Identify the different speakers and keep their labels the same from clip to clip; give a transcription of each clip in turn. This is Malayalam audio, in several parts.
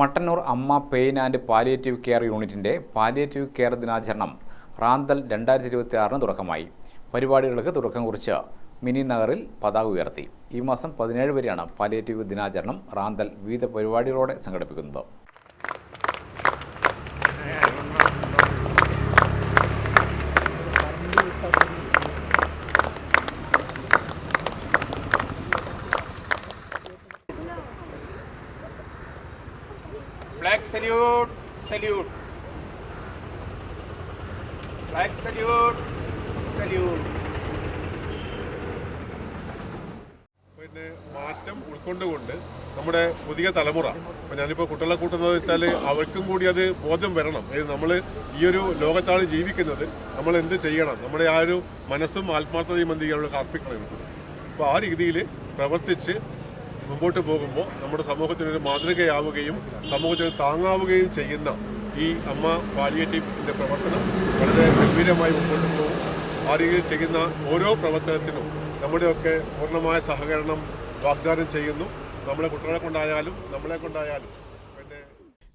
Speaker 1: Mattannur Amma pain and palliative care യൂണിറ്റിന്റെ പാലിയേറ്റീവ് കെയർ ദിനാചരണം റാന്തൽ രണ്ടായിരത്തി ഇരുപത്തി ആറിന് തുടക്കമായി. പരിപാടികൾക്ക് തുടക്കം കുറിച്ച് മിനി നഗറിൽ പതാക ഉയർത്തി. ഈ മാസം പതിനേഴ് വരെയാണ് പാലിയേറ്റീവ് ദിനാചരണം റാന്തൽ വിവിധ പരിപാടികളോടെ സംഘടിപ്പിക്കുന്നത്.
Speaker 2: Flag salute salute flag salute salute
Speaker 3: പിന്നെ മാറ്റം ഉൾക്കൊണ്ടുകൊണ്ട് നമ്മുടെ പുതിയ തലമുറ അപ്പം ഞാനിപ്പോൾ കുട്ടികളെ കൂട്ടുന്നത് വെച്ചാൽ അവർക്കും കൂടി അത് ബോധ്യം വരണം. നമ്മൾ ഈ ഒരു ലോകത്താണ് ജീവിക്കുന്നത്. നമ്മൾ എന്ത് ചെയ്യണം? നമ്മുടെ ആ ഒരു മനസ്സും ആത്മാർത്ഥതയും എന്ത് ചെയ്യാനുള്ള കാർപ്പിക്കണം അപ്പോൾ ആ രീതിയിൽ പ്രവർത്തിച്ച് മുമ്പോട്ട് പോകുമ്പോൾ നമ്മുടെ സമൂഹത്തിനൊരു മാതൃകയാവുകയും സമൂഹത്തിന് താങ്ങാവുകയും ചെയ്യുന്ന ഈ അമ്മ പാലിയേറ്റീവിന്റെ പ്രവർത്തനം വളരെ ഗംഭീരമായി മുമ്പോട്ട് പോകും. ആ രീതിയിൽ ചെയ്യുന്ന ഓരോ പ്രവർത്തനത്തിനും നമ്മുടെയൊക്കെ പൂർണമായ സഹകരണം വാഗ്ദാനം ചെയ്യുന്നു. നമ്മളെ കുട്ടികളെ കൊണ്ടായാലും നമ്മളെ കൊണ്ടായാലും.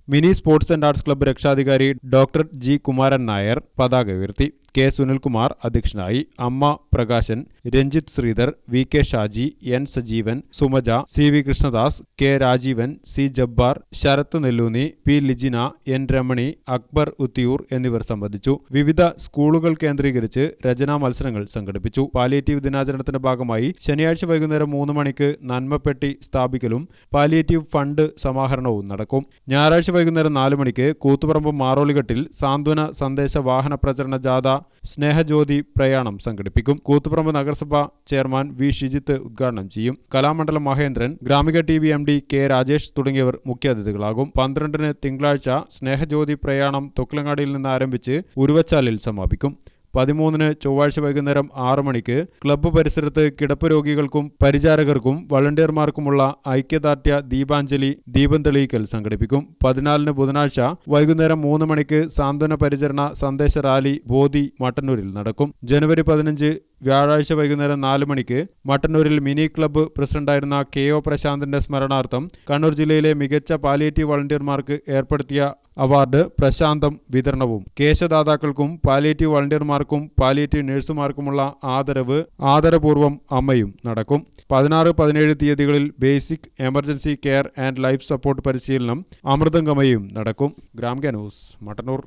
Speaker 4: Mini sports and arts club രക്ഷാധികാരി ഡോക്ടർ ജി കുമാരൻ നായർ പതാക ഉയർത്തി. കെ സുനിൽകുമാർ അധ്യക്ഷനായി Amma Prakashan Ranjith Sreedhar V K Shaji N Sajeevan Sumaja C V Krishnadas K Rajeevan C Jabbar Sarath Nelloonni P Lijina N Ramani Akbar Uthiyoor എന്നിവർ സംബന്ധിച്ചു. വിവിധ സ്കൂളുകൾ കേന്ദ്രീകരിച്ച് രചനാ മത്സരങ്ങൾ സംഘടിപ്പിച്ചു. പാലിയേറ്റീവ് ദിനാചരണത്തിന്റെ ഭാഗമായി ശനിയാഴ്ച വൈകുന്നേരം മൂന്ന് മണിക്ക് നന്മപ്പെട്ടി സ്ഥാപിക്കലും പാലിയേറ്റീവ് ഫണ്ട് സമാഹരണവും നടക്കും. ഞായറാഴ്ച വൈകുന്നേരം നാല് മണിക്ക് കൂത്തുപറമ്പ് മാറോളിഘട്ടിൽ സാന്ത്വന സന്ദേശ വാഹന പ്രചരണ ജാഥ സ്നേഹജ്യോതി പ്രയാണം സംഘടിപ്പിക്കും. കൂത്തുപറമ്പ് നഗരസഭ ചെയർമാൻ വി ഷിജിത്ത് ഉദ്ഘാടനം ചെയ്യും. Kalamandalam Mahendran Gramika T V M D K Rajesh തുടങ്ങിയവർ മുഖ്യാതിഥികളാകും. പന്ത്രണ്ടിന് തിങ്കളാഴ്ച സ്നേഹജ്യോതി പ്രയാണം തൊക്കിലങ്ങാടിയിൽ നിന്ന് ആരംഭിച്ച് ഉരുവച്ചാലിൽ സമാപിക്കും. പതിമൂന്നിന് ചൊവ്വാഴ്ച വൈകുന്നേരം ആറു മണിക്ക് ക്ലബ്ബ് പരിസരത്ത് കിടപ്പ് രോഗികൾക്കും പരിചാരകർക്കും വളണ്ടിയർമാർക്കുമുള്ള ഐക്യദാർഢ്യ ദീപാഞ്ജലി ദീപം തെളിയിക്കൽ സംഘടിപ്പിക്കും. പതിനാലിന് ബുധനാഴ്ച വൈകുന്നേരം മൂന്ന് മണിക്ക് സാന്ത്വന പരിചരണ സന്ദേശ റാലി ബോധി മട്ടന്നൂരിൽ നടക്കും. ജനുവരി പതിനഞ്ച് വ്യാഴാഴ്ച വൈകുന്നേരം നാല് മണിക്ക് മട്ടന്നൂരിൽ മിനി ക്ലബ്ബ് പ്രസിഡന്റായിരുന്ന കെ ഒ പ്രശാന്തിന്റെ സ്മരണാർത്ഥം കണ്ണൂർ ജില്ലയിലെ മികച്ച പാലിയേറ്റീവ് വളണ്ടിയർമാർക്ക് ഏർപ്പെടുത്തിയ അവാർഡ് പ്രശാന്തം വിതരണവും. കേശദാതാക്കൾക്കും പാലിയേറ്റീവ് വളണ്ടിയർമാർക്കും പാലിയേറ്റീവ് നഴ്സുമാർക്കുമുള്ള ആദരവ് ആദരപൂർവം അമ്മയും നടക്കും. പതിനാറ് പതിനേഴ് തീയതികളിൽ basic emergency care and life support പരിശീലനം അമൃതംഗമയും നടക്കും. ഗ്രാമിക ന്യൂസ് മട്ടന്നൂർ.